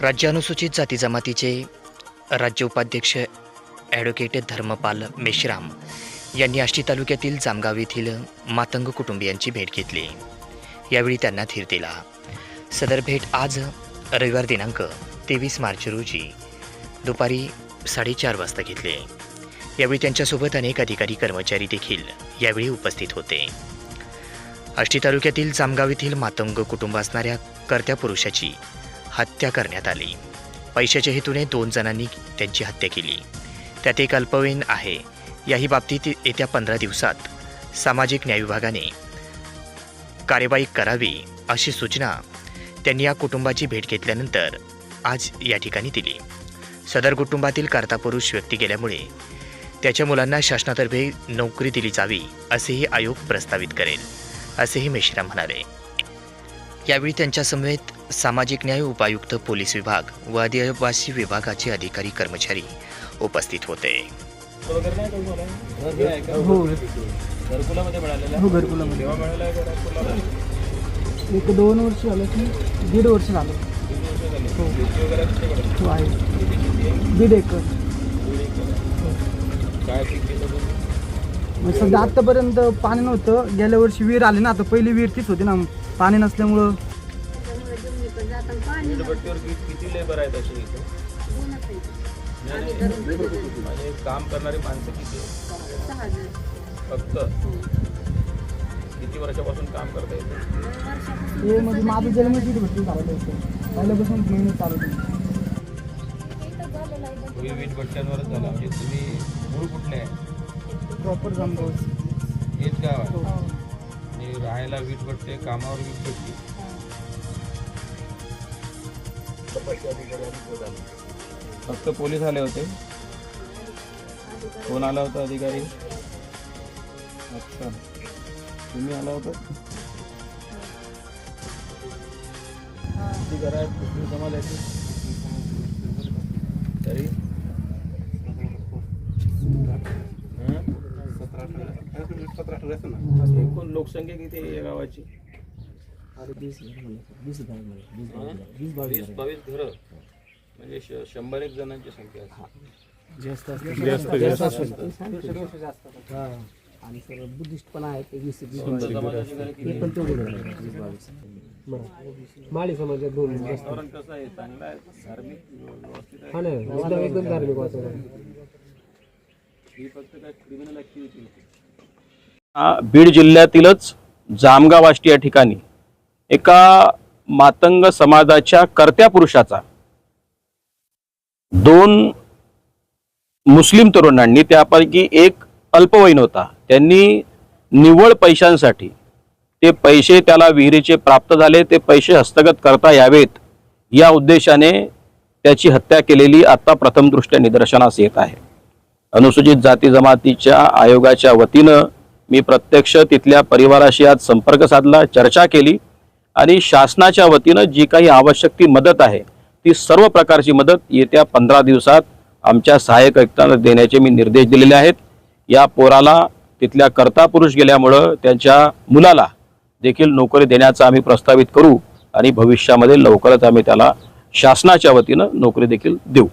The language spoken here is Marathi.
राज्य अनुसूचित जाती जमातीचे राज्य उपाध्यक्ष ॲडव्होकेट धर्मपाल मेश्राम यांनी आष्टी तालुक्यातील जामगाव येथील मातंग कुटुंबियांची भेट घेतली. यावेळी त्यांना धीर दिला. सदर भेट आज रविवार दिनांक तेवीस मार्च रोजी दुपारी साडेचार वाजता घेतले. यावेळी त्यांच्यासोबत अनेक अधिकारी कर्मचारी देखील यावेळी उपस्थित होते. आष्टी तालुक्यातील जामगाव येथील मातंग कुटुंब असणाऱ्या कर्त्या पुरुषाची हत्या करण्यात आली. पैशाच्या हेतूने दोन जणांनी त्यांची हत्या केली. त्यात एक अल्पवयीन आहे. याही बाबतीत येत्या पंधरा दिवसात सामाजिक न्याय विभागाने कार्यवाही करावी अशी सूचना त्यांनी या कुटुंबाची भेट घेतल्यानंतर आज या ठिकाणी दिली. सदर कुटुंबातील कर्तापुरुष व्यक्ती गेल्यामुळे त्याच्या मुलांना शासनातर्फे नोकरी दिली जावी असेही आयोग प्रस्तावित करेल असेही मेश्राम म्हणाले. यावेळी त्यांच्यासमवेत सामाजिक न्याय उपायुक्त पोलीस विभाग व आदिवासी विभागाचे अधिकारी कर्मचारी उपस्थित होते? हो? हो? एक दोन वर्ष झालं की दीड वर्ष झालं झाली? हो. आहे? दीड एकर दीड सध्या आत्तापर्यंत पाणी नव्हतं गेल्या वर्षी विहीर आली ना आता पहिली विहीर तीच होती ना पाणी नसल्यामुळं वीटभट्टीवर कि- किती लेबर आहेत असे इथे? नाही, नाही. म्हणजे काम करणारी माणसं किती आहेत? फक्त? किती वर्षापासून काम करता येतं? हे म्हणजे माझं जन्म तिथे भरपूर चालवलं होतं पहिल्यापासून मेहनत चालू होती तुम्ही वीटभट्ट्यांवरच झाला. म्हणजे तुम्ही मूळ कुठले आहे? प्रॉपर जमगाव. हेच गाव आहे. आणि राहायला वीटभट्टे कामावर फक्त पोलीस आले होते. कोण आला होता अधिकारी? अच्छा. तुम्ही आला होता? किती घरं आहेत मुस्लिम समाजाची तरी? हं? एकूण लोकसंख्या किती आहे या गावाची? वीस बावीस घरं. म्हणजे श- शंभर एक जणांची संख्या आहे. जास्त आणि सर बुद्धिस्ट पण आहेत ते वीस कोणत्या समाजाची घरं किती ते पण तेवढे माळी समाजात दोन वातावरण कसं आहे? चांगलं आहे? धार्मिक व्यवस्थित आहे? हा नाही एकदम एकदम धार्मिक वातावरण. ही फक्त काय क्रिमिनल ऍक्टिव्हिटी होती. आ, बीड जिल्ह्यातीलच जामगाव आष्टी या ठिकाणी एका मातंग समाजाच्या कर्त्या पुरुषाचा. दोन मुस्लिम तरुणांनी त्यापैकी एक अल्पवयीन होता. त्यांनी निव्वळ पैशांसाठी ते पैसे त्याला विहिरीचे प्राप्त झाले ते पैसे हस्तगत करता यावेत या उद्देशाने त्याची हत्या केलेली आता प्रथमदृष्ट्या निदर्शनास येत आहे. अनुसूचित जाती जमातीच्या आयोगाच्या वतीनं मी प्रत्यक्ष तिथल्या परिवाराशी आज संपर्क साधला चर्चा केली. आणि शासनाच्या वतीनं जी काही आवश्यक ती मदत आहे ती सर्व प्रकारची मदत येत्या पंधरा दिवसात आमच्या सहाय्यक आयुक्तांना देण्याचे मी निर्देश दिलेले आहेत. या पोराला तिथल्या कर्ता पुरुष गेल्यामुळं त्यांच्या मुलाला देखील नोकरी देण्याचा आम्ही प्रस्तावित करू आणि भविष्यामध्ये लवकरच आम्ही त्याला शासनाच्या वतीनं नोकरी देखील देऊ.